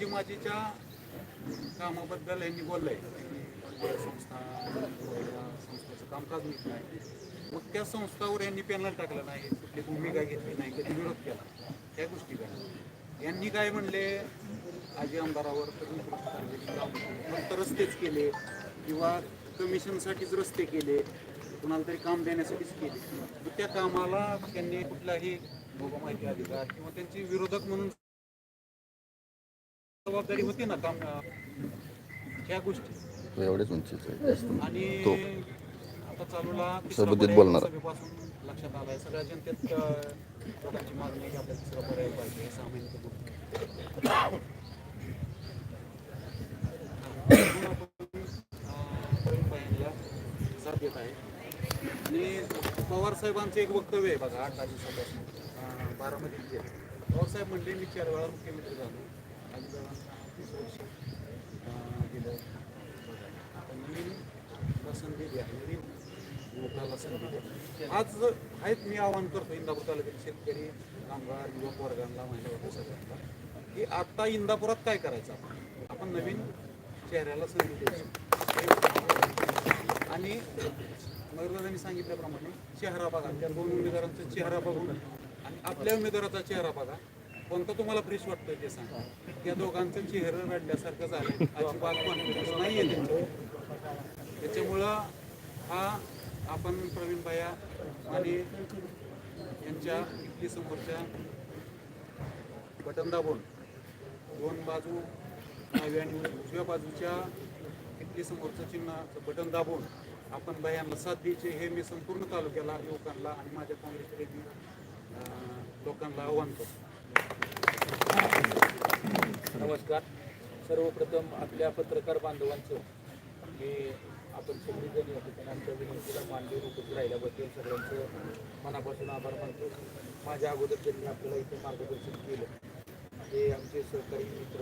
जी माझीच्या कामाबद्दल यांनी बोललंय. आहे संस्था या संस्थेचं कामकाज नीट नाही. मग त्या संस्थावर यांनी पॅनल टाकलं नाही कुठली भूमिका घेतली नाही कधी विरोध केला. त्या गोष्टी काय यांनी काय म्हणले? आजी आमदारावर फक्त रस्तेच केले किंवा कमिशनसाठीच रस्ते केले. कुणाला तरी काम देण्यासाठीच केले. मग त्या कामाला त्यांनी कुठलाही बाबा माहिती अधिकार किंवा त्यांची विरोधक म्हणून जबाबदारी होती ना काम ह्या गोष्टी. तो एवढ्याच उंचीचा. आणि तो आता चालूला पर्याय बोलणार. लक्षात आलाय. सगळ्या जनतेत लोकांची मागणी आहे की आपल्याला तिसरा पर्याय पाहिजे सहा महिन्यात देत आहे आणि पवार साहेबांचं एक वक्तव्य आहे बघा आठ दिवसापासून अं, बारामतीचे पवार साहेब म्हणले मी चार वेळा मुख्यमंत्री झालो. मी आज आहेत मी आवाहन करतो इंदापूर तालुक्यातील शेतकरी कामगार युवक वर्गांना महिला वर्ग सगळ्यांना की आता इंदापुरात काय करायचं आपण? आपण नवीन चेहऱ्याला संधी द्यायची आणि मयूरदादांनी सांगितल्याप्रमाणे चेहरा बघा. त्या दोन उमेदवारांचा चेहरा बघून आणि आपल्या उमेदवाराचा चेहरा बघा. कोणतं तुम्हाला फ्रेश वाटतंय ते सांगा. त्या दोघांचं चेहरं रडल्यासारखं झालं अजिबात कॉन्फिडन्स नाही आहे त्याच्यामुळं हा आपण प्रवीण भाया आणि यांच्या इथली समोरच्या बटन दाबून दोन बाजू डाव्या आणि उजव्या बाजूच्या इथली समोरचं चिन्हाचं बटन दाबून आपण बायांना साथ द्यायचे हे मी संपूर्ण तालुक्याला युवकांना आणि माझ्या काँग्रेसकडे लोकांना आव्हान करतो. नमस्कार. सर्वप्रथम आपल्या पत्रकार बांधवांचं मी आपण सगळीजण या ठिकाणी आमच्या विनंतीला मानवी उपस्थित राहिल्याबद्दल सगळ्यांचं मनापासून आभार मानतो. माझ्या अगोदर ज्यांनी आपल्याला इथे मार्गदर्शन केलं. ते आमचे सहकारी मित्र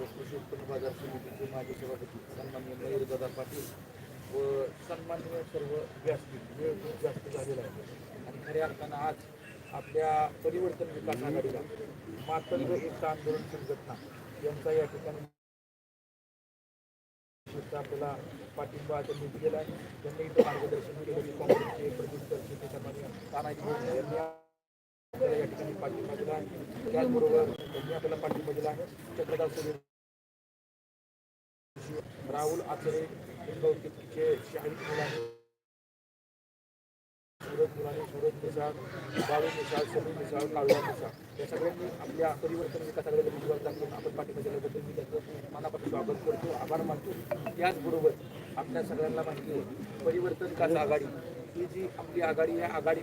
व कृषी उत्पन्न बाजार समितीचे माजी सभापती सन्मान्य मयूरदादा पाटील व सन्मान्य सर्व व्यासपीठ वेळ खूप जास्त झालेला आहे. आणि खऱ्या अर्थानं आज आपल्या परिवर्तन विकास आघाडीला मातंग एकता आंदोलन संघटना यांचा या ठिकाणी आपल्याला पाठिंबा त्यांनी दिलेला आहे. त्यांनी इथं मार्गदर्शन केलं काँग्रेसचे प्रदेश त्याच्यामध्ये तानाजी यांनी आपल्याला या ठिकाणी पाठिंबा दिला आहे. त्याचबरोबर त्यांनी आपल्याला पाठिंबा दिला आहे. चक्रधाव सुरे राहुल आचरे गौतमचे आहे सुरत मुलाने सुरत मिसाळ बाळू मिसाळ समी मिसाळ काळवा मिसाळ या सगळ्यांनी आपल्या परिवर्तन विकासाकडे विश्वास दाखवून आपण पाठिंबा दिल्याबद्दल मी त्याचं मनापासून स्वागत करतो आभार मानतो. त्याचबरोबर आपल्या सगळ्यांना माहिती आहे परिवर्तन विकास आघाडी? ही जी आपली आघाडी आहे आघाडी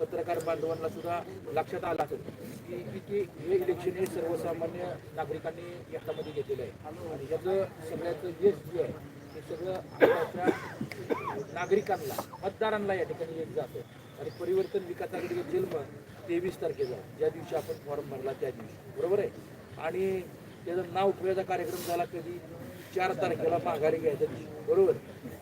पत्रकार बांधवांना सुद्धा लक्षात आलं असेल की की हे इलेक्शन हे सर्वसामान्य नागरिकांनी याच्यामध्ये घेतलेलं आहे. आणि याचं सगळ्याचं यश जे आहे ते सगळं आपल्या नागरिकांना मतदारांना या ठिकाणी येत जातं. आणि परिवर्तन विकास आघाडीचा जन्म तेवीस तारखेचा ज्या दिवशी आपण फॉर्म भरला त्या दिवशी. बरोबर आहे? आणि त्याचं नाव उपयोगाचा कार्यक्रम झाला कधी? चार तारखेला माघारी घ्यायच्या दिवशी. बरोबर?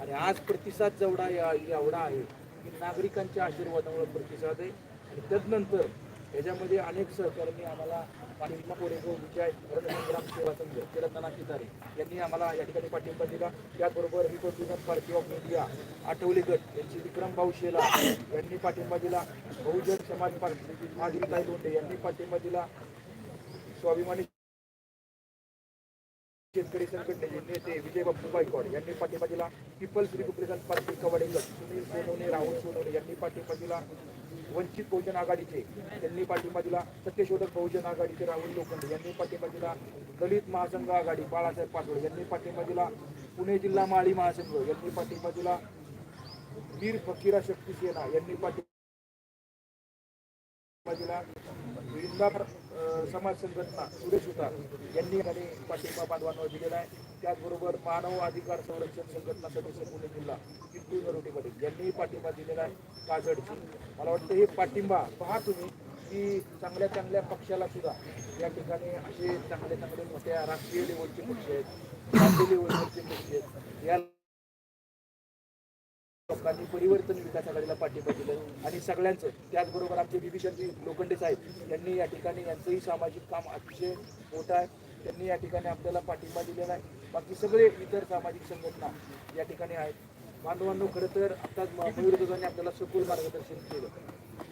आणि आज प्रतिसाद जेवढा या एवढा आहे की नागरिकांच्या आशीर्वादामुळे प्रतिसाद आहे. आणि त्यानंतर याच्यामध्ये अनेक सहकार्यांनी आम्हाला पाठिंबा कोरेगाव विजय रणसंग्राम सेवा संघ रत्ना यांनी आम्हाला या ठिकाणी पाठिंबा दिला. त्याचबरोबर Republican Party of India Athawale गट यांची विक्रम भाऊ शेला यांनी पाठिंबा दिला. बहुजन समाज पार्टी माधुरीताई लोंढे यांनी पाठिंबा दिला. स्वाभिमानी शेतकरी संघटनेचे नेते विजय बाप्पू गायकवाड यांनी पाठिंबा दिला. पीपल्स रिपब्लिकन पार्टी कवाडे गट सुनील सोनवणे राहुल सोनवणे यांनी पाठिंबा दिला. वंचित बहुजन आघाडीचे त्यांनी पाठिंबा दिला सत्यशोधक बहुजन आघाडीचे राहुल लोखंडे यांनी पाठिंबा दिला दलित महासंघ आघाडी बाळासाहेब पाटोळे यांनी पाठिंबा दिला पुणे जिल्हा माळी महासंघ यांनी पाठिंबा दिला वीर फकीरा शक्ती सेना यांनी पाठिंबा दिला समाज संघटना सुरेश सुतार यांनी आणि पाठिंबा बांधवांवर दिलेला आहे. त्याचबरोबर मानव अधिकार संरक्षण संघटना सदस्य पुणे जिल्हा किट्टू नरोटे पाटील यांनीही पाठिंबा दिलेला आहे. काजडची. मला वाटतं हे पाठिंबा पहा तुम्ही की चांगल्या चांगल्या पक्षाला सुद्धा या ठिकाणी असे चांगले चांगले मोठ्या राष्ट्रीय लेवलचे पक्ष आहेत राज्य लेवलचे पक्ष आहेत. या लोकांनी परिवर्तन विकास आघाडीला पाठिंबा दिलं. आणि सगळ्यांचं त्याचबरोबर आमचे विभीषणजी लोखंडे साहेब यांनी या ठिकाणी यांचंही सामाजिक काम अतिशय मोठं आहे. त्यांनी या ठिकाणी आपल्याला पाठिंबा दिलेला आहे. बाकी सगळे इतर सामाजिक संघटना या ठिकाणी आहेत. बांधवांनो खरं तर आताच मयूरदादांनी आपल्याला सखोल मार्गदर्शन केलं.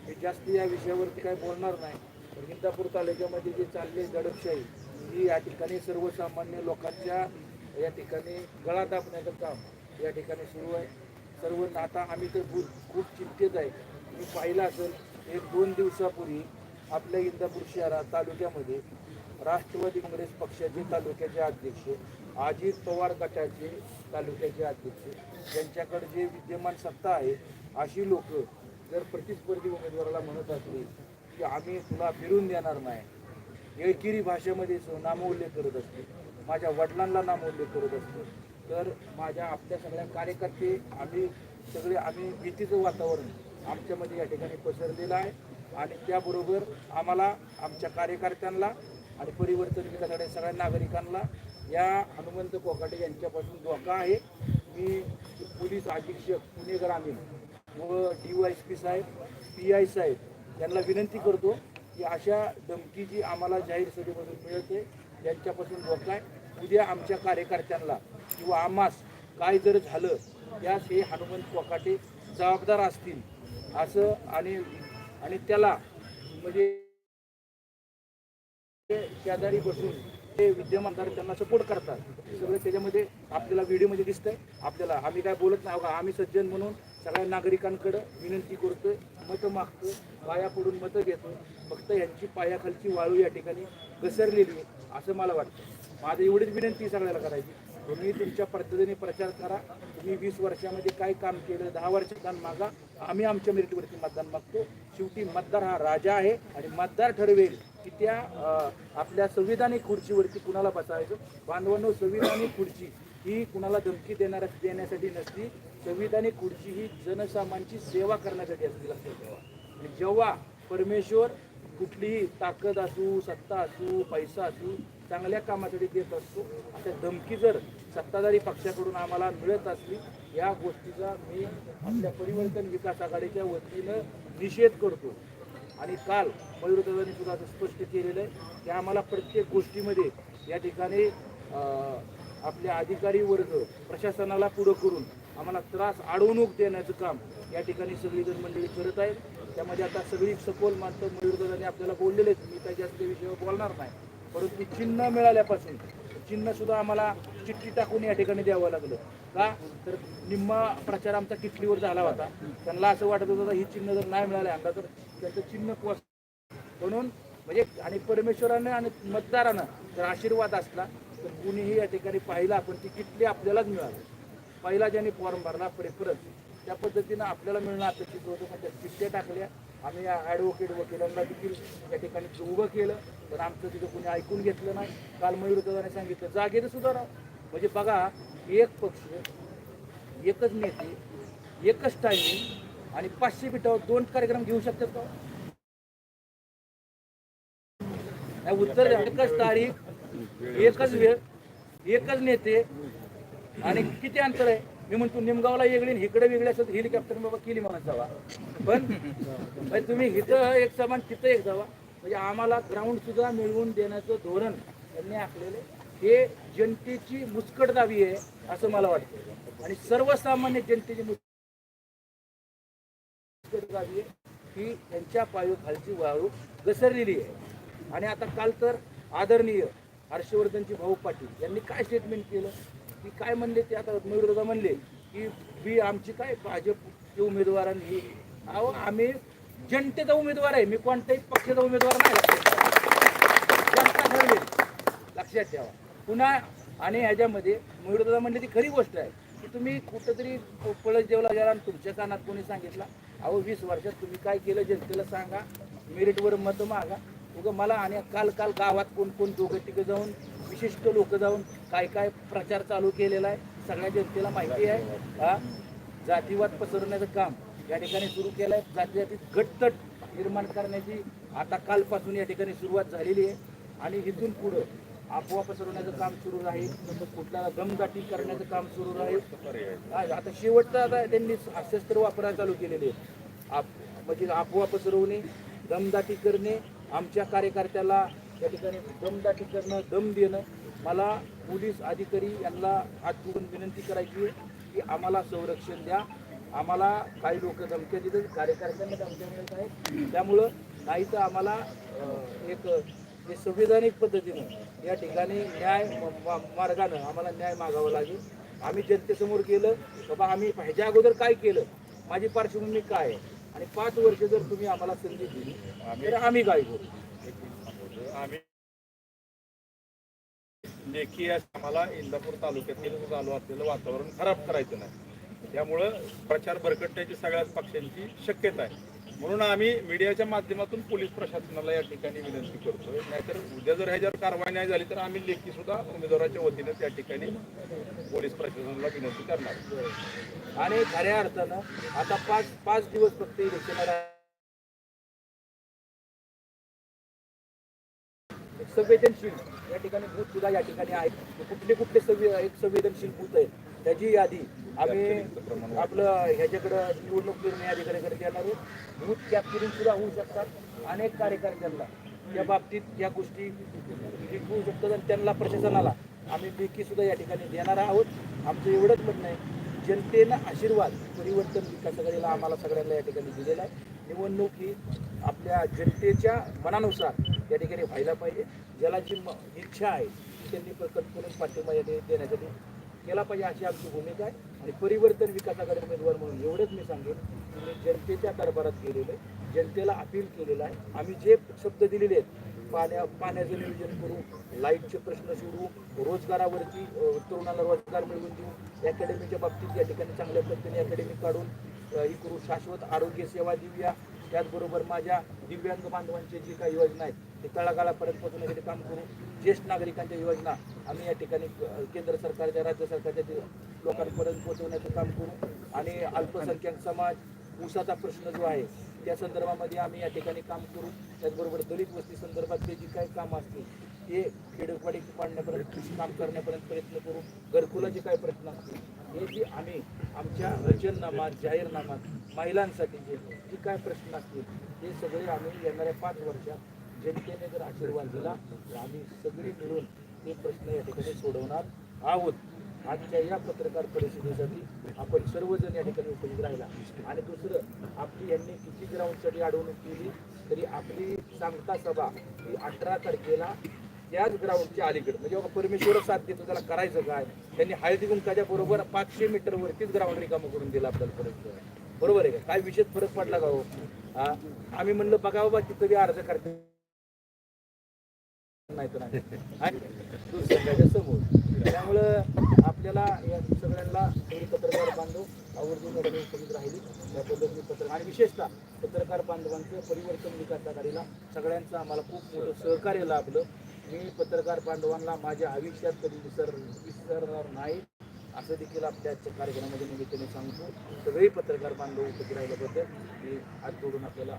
मी जास्त या विषयावरती काही बोलणार नाही. पण इंदापूर तालुक्यामध्ये जे चालले दडपशाही ही या ठिकाणी सर्वसामान्य लोकांच्या या ठिकाणी गळा दाबण्याचं काम या ठिकाणी सुरू आहे. सर्व आता आम्ही तर खूप खूप चिंतेत आहे. मी पाहिलं असेल एक दोन दिवसापूर्वी आपल्या इंदापूर शहरात तालुक्यामध्ये राष्ट्रवादी काँग्रेस पक्षाचे तालुक्याचे अध्यक्ष अजित पवार गटाचे तालुक्याचे अध्यक्ष यांच्याकडे जे विद्यमान सत्ता आहे अशी लोक जर प्रतिस्पर्धी उमेदवाराला म्हणत असली की आम्ही तुला फिरून देणार नाही येळकिरी भाषेमध्ये नामोल्लेख करत असते माझ्या वडिलांना नामोल्लेख करत असतो तर माझ्या आपल्या सगळ्या कार्यकर्ते आम्ही सगळे आम्ही भीतीचं वातावरण आमच्यामध्ये या ठिकाणी पसरलेलं आहे. आणि त्याबरोबर आम्हाला आमच्या कार्यकर्त्यांना आणि परिवर्तन विकासाच्या सगळ्या नागरिकांना या हनुमंत कोकाटे यांच्यापासून धोका आहे. मी पोलीस अधीक्षक पुणे ग्रामीण व डी वाय एस पी साहेब पी आय साहेब यांना विनंती करतो की अशा धमकी जी आम्हाला जाहीर सभेमधून मिळते त्यांच्यापासून धोका आहे. उद्या आमच्या कार्यकर्त्यांना किंवा आम्हास काय जर झालं त्यास हे हनुमंत कोकाटे जबाबदार असतील. असं आणि आणि त्याला म्हणजे शेजारी बसून ते विद्यमानदार त्यांना सपोर्ट करतात. सगळं त्याच्यामध्ये आपल्याला व्हिडिओमध्ये दिसतंय. आपल्याला आम्ही काय बोलत नाही आम्ही सज्जन म्हणून सगळ्या नागरिकांकडं विनंती करतोय मतं मागतो पाया पडून मतं घेतो फक्त यांची पायाखालची वाळू या ठिकाणी घसरलेली आहे असं मला वाटतं. माझं एवढीच विनंती सगळ्याला करायची. तुम्ही तुमच्या पद्धतीने प्रचार करा. तुम्ही वीस वर्षामध्ये काय काम केलं? दहा वर्ष मागा. आम्ही आमच्या मेरिटवरती मतदान मागतो. शेवटी मतदार हा राजा आहे आणि मतदार ठरवेल की त्या आपल्या संविधानिक खुर्चीवरती कुणाला बसायचं बांधवांनो संविधानिक खुर्ची ही कुणाला धमकी देणार देण्यासाठी नसती. संविधानिक खुर्ची ही जनसामान्यांची सेवा करण्यासाठी असते लक्षात ठेवा आणि जेव्हा परमेश्वर कुठलीही ताकद असू सत्ता असू पैसा असू चांगल्या कामासाठी देत असतो. अशा धमकी जर सत्ताधारी पक्षाकडून आम्हाला मिळत असली या गोष्टीचा मी आपल्या परिवर्तन विकास आघाडीच्या वतीनं निषेध करतो. आणि काल मयूरदादांनी सुद्धा असं स्पष्ट केलेलं आहे की आम्हाला प्रत्येक गोष्टीमध्ये या ठिकाणी आपल्या अधिकारी वर्ग प्रशासनाला पुढं करून आम्हाला त्रास अडवणूक देण्याचं काम या ठिकाणी सगळीजण मंडळी करत आहेत. त्यामध्ये आता सगळी सखोल माणसं मयूरदादांनी आपल्याला बोललेले आहेत. मी काही जास्त विषयावर बोलणार नाही. परंतु चिन्ह मिळाल्यापासून चिन्ह सुद्धा आम्हाला चिठ्ठी टाकून या ठिकाणी द्यावं लागलं. का? तर निम्मा प्रचार आमचा किटलीवर झाला होता. त्यांना असं वाटत होतं ही चिन्ह जर नाही मिळाले आता तर त्याचं चिन्ह कोस म्हणून म्हणजे आणि परमेश्वरानं आणि मतदारानं जर आशीर्वाद असला तर कुणीही या ठिकाणी पाहिला आपण ती किटली आपल्यालाच मिळाली. पहिला ज्याने फॉर्म भरला प्रेफरन्स त्या पद्धतीनं आपल्याला मिळणं अपेक्षित होतं पण त्या चिठ्ठ्या टाकल्या. आम्ही या ॲडव्होकेट वकिलांना देखील या ठिकाणी उभं केलं पण आमचं तिथं कोणी ऐकून घेतलं नाही. काल मयूर मयूरदादाने सांगितलं जागेचं सुधारा. म्हणजे बघा एक पक्ष एकच नेते एकच टायमिंग आणि पाचशे मिनिटावर दोन कार्यक्रम घेऊ शकतात का? उत्तर एकच तारीख एकच वेळ एकच नेते आणि किती अंतर आहे? मी म्हणतो निमगावला वेगळी आणि इकडे वेगळी असं हेलिकॉप्टर बाबा केली म्हणत जावा. पण म्हणजे तुम्ही इथं एक समान तिथं एक जावा. म्हणजे आम्हाला ग्राउंड सुद्धा मिळवून देण्याचं धोरण त्यांनी आखलेलं हे जनतेची मुस्कटदावी आहे असं मला वाटतं. आणि सर्वसामान्य जनतेची मुस्कटदावी आहे की त्यांच्या पायोखालची वाळू घसरलेली आहे. आणि आता काल तर आदरणीय हर्षवर्धनजी भाऊ पाटील यांनी काय स्टेटमेंट केलं? की काय म्हणले ते आता मयुरदा म्हणले की बी आमची काय भाजपचे उमेदवारांनी अहो आम्ही जनतेचा उमेदवार आहे. मी कोणत्याही पक्षाचा उमेदवार नाही. जनता ठरवेल. लक्षात ठेवा. पुन्हा आणि ह्याच्यामध्ये मयुरदा म्हणले ती खरी गोष्ट आहे की तुम्ही कुठंतरी पळत जेवला गेला आणि तुमच्या कानात कोणी सांगितला? अहो वीस वर्षात तुम्ही काय केलं जनतेला सांगा. मेरिटवर मतं मागा. उगं मला आणि काल काल गावात कोण कोण दोघं तिघं जाऊन विशिष्ट लोक जाऊन काय काय प्रचार चालू केलेला आहे सगळ्या जनतेला माहिती आहे. हा? जातीवाद पसरवण्याचं काम या ठिकाणी सुरू केलं आहे जाती जातीत गटतट निर्माण करण्याची आता कालपासून या ठिकाणी सुरुवात झालेली आहे. आणि इथून पुढं अफवा पसरवण्याचं काम सुरू राहील कुठल्याला दमदाटी करण्याचं काम सुरू राहील आता शेवटचं आता त्यांनी शस्त्र वापरायला चालू केलेले आहेत आप- म्हणजे अफवा पसरवणे दमदाटी करणे आमच्या कार्यकर्त्याला या ठिकाणी दमदाटी करणं दम देणं. मला पोलीस अधिकारी यांना हात जोडून विनंती करायची आहे की आम्हाला संरक्षण द्या. आम्हाला काही लोक धमक्या देतात कार्यकर्त्यांना धमक्या मिळत आहेत. त्यामुळं नाही तर आम्हाला एक हे संविधानिक पद्धतीनं या ठिकाणी न्याय म- मा- मार्गानं आम्हाला न्याय मागावा लागेल. आम्ही जनतेसमोर केलं बाबा आम्ही ह्याच्या अगोदर काय केलं? माझी पार्श्वभूमी काय आहे? आणि पाच वर्ष जर तुम्ही आम्हाला संधी दिली तर आम्ही काय करू? लेखी आम्हाला इंदापूर तालुक्यातील चालू असलेलं वातावरण खराब करायचं नाही. त्यामुळं प्रचार भरकटण्याची सगळ्याच पक्षांची शक्यता आहे. म्हणून आम्ही मीडियाच्या माध्यमातून पोलीस प्रशासनाला या ठिकाणी विनंती करतोय. नाहीतर उद्या जर ह्याच्यावर कारवाई नाही झाली तर आम्ही लेखी सुद्धा उमेदवाराच्या वतीने त्या ठिकाणी पोलीस प्रशासनाला विनंती करणार. आणि खऱ्या अर्थानं आता पाच पाच दिवस फक्त इलेक्शन संवेदनशील या ठिकाणी बूथ सुद्धा या ठिकाणी आहेत. कुठले कुठले संवे एक संवेदनशील बूथ आहेत त्याची यादी आम्ही आपलं ह्याच्याकडं निवडणूक निर्णय अधिकाऱ्याकडे देणार आहोत. बूथ कॅप्चरिंग सुद्धा होऊ शकतात. अनेक कार्यकर्त्यांना त्या बाबतीत या गोष्टी होऊ शकतात आणि त्यांना प्रशासनाला आम्ही लेखी सुद्धा या ठिकाणी देणार आहोत. आमचं एवढंच म्हणणं आहे जनतेनं आशीर्वाद परिवर्तन विकासाकडे आम्हाला सगळ्यांना या ठिकाणी दिलेला आहे. निवडणूक ही आपल्या जनतेच्या मनानुसार या ठिकाणी व्हायला पाहिजे. ज्याला जी म- इच्छा आहे ती त्यांनी प- पाठिंबा या देण्यासाठी केला पाहिजे अशी आमची भूमिका आहे. आणि परिवर्तन विकासाकडे उमेदवार म्हणून एवढंच मी सांगेन की मी जनतेच्या दरबारात गेलेलो आहे. जनतेला अपील केलेलं आहे. आम्ही जे शब्द दिलेले आहेत पाण्या पाण्याचं नियोजन करू लाईटचे प्रश्न सोडवू रोजगारावरती तरुणाला रोजगार मिळवून देऊ अकॅडमीच्या बाबतीत या ठिकाणी चांगल्या पद्धतीने अकॅडमी काढून ही करू. शाश्वत आरोग्य सेवा देऊया. त्याचबरोबर माझ्या दिव्यांग बांधवांचे जी काही योजना आहेत ते तळागाळापर्यंत पोहोचण्यासाठी काम करू. ज्येष्ठ नागरिकांच्या योजना आम्ही या ठिकाणी केंद्र सरकारच्या राज्य सरकारच्या लोकांपर्यंत पोहोचवण्याचं काम करू. आणि अल्पसंख्याक समाज ऊसाचा प्रश्न जो आहे त्या संदर्भामध्ये आम्ही या ठिकाणी काम करू. त्याचबरोबर दलित वस्ती संदर्भातले जी काही कामं असतील हे खेडोपाडी पाडण्यापर्यंत काम करण्यापर्यंत प्रयत्न करू घरकुलाचे काय प्रश्न असतील हे जे आम्ही आमच्या रचननामात जाहीरनामात महिलांसाठी जे जे काय प्रश्न असतील ते सगळे आम्ही येणाऱ्या पाच वर्षात जनतेने जर आशीर्वाद दिला तर आम्ही सगळी मिळून ते प्रश्न या ठिकाणी सोडवणार आहोत. आजच्या या पत्रकार परिषदेसाठी आपण सर्वजण या ठिकाणी उपस्थित राहिला. आणि दुसरं आपली यांनी किती ग्राउंडसाठी अडवणूक केली तरी आपली सांगता सभा ही अठरा तारखेला त्याच ग्राउंडच्या अलीकडे. म्हणजे बघा परमेश्वर साथ देतो त्याला करायचं काय? त्यांनी हळदी गुंकाच्या बरोबर पाचशे मीटर वरतीच ग्राउंड रिकामं करून दिला आपल्याला परत. बरोबर आहे का? काय विशेष फरक पडला का हो? आम्ही म्हणलं बघा बाबा तिथं बी अर्ज करते. नाही तर नाही. समोर. त्यामुळं आपल्याला या सगळ्यांना पत्रकार बांधव आवर्जून उपस्थित राहिली. त्या पद्धतीने पत्र आणि विशेषतः पत्रकार बांधवांचं परिवर्तन विकास आघाडीला सगळ्यांचं आम्हाला खूप मोठं सहकार्य लाभलं. मी पत्रकार बांधवांना माझ्या आयुष्यात कधी विसर विसरणार नाही असं देखील आपल्या आजच्या कार्यक्रमामध्ये निमित्ताने सांगतो. सगळे पत्रकार बांधव उपस्थित राहिल्याबद्दल मी हात जोडून आपल्याला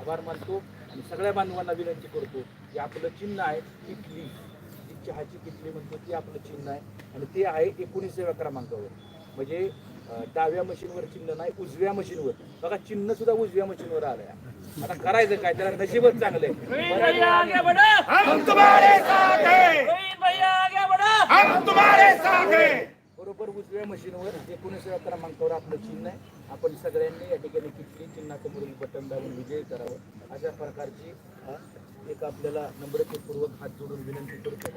आभार मानतो आणि सगळ्या बांधवांना विनंती करतो की आपलं चिन्ह आहे किटली जी चहाची किटली म्हणतो ती आपलं चिन्ह आहे आणि ते आहे एकोणीसाव्या क्रमांकावर. म्हणजे डाव्या मशीनवर चिन्ह नाही उजव्या मशीनवर. बघा चिन्ह सुद्धा उजव्या मशीनवर आलंय. आता करायचं काय? त्याला नशीबच चांगलं आहे हम तुम्हारे साथ हैं। हम तुम्हारे साथ हैं। बरोबर उजव्या मशीनवर एकोणीसाव्या क्रमांकावर आपलं चिन्ह आहे. आपण सगळ्यांनी या ठिकाणी किती चिन्हाचं मुलील बटन दाबून विजय करावं? अशा प्रकारची एक आपल्याला नम्रतेपूर्वक हात जोडून विनंती करतो.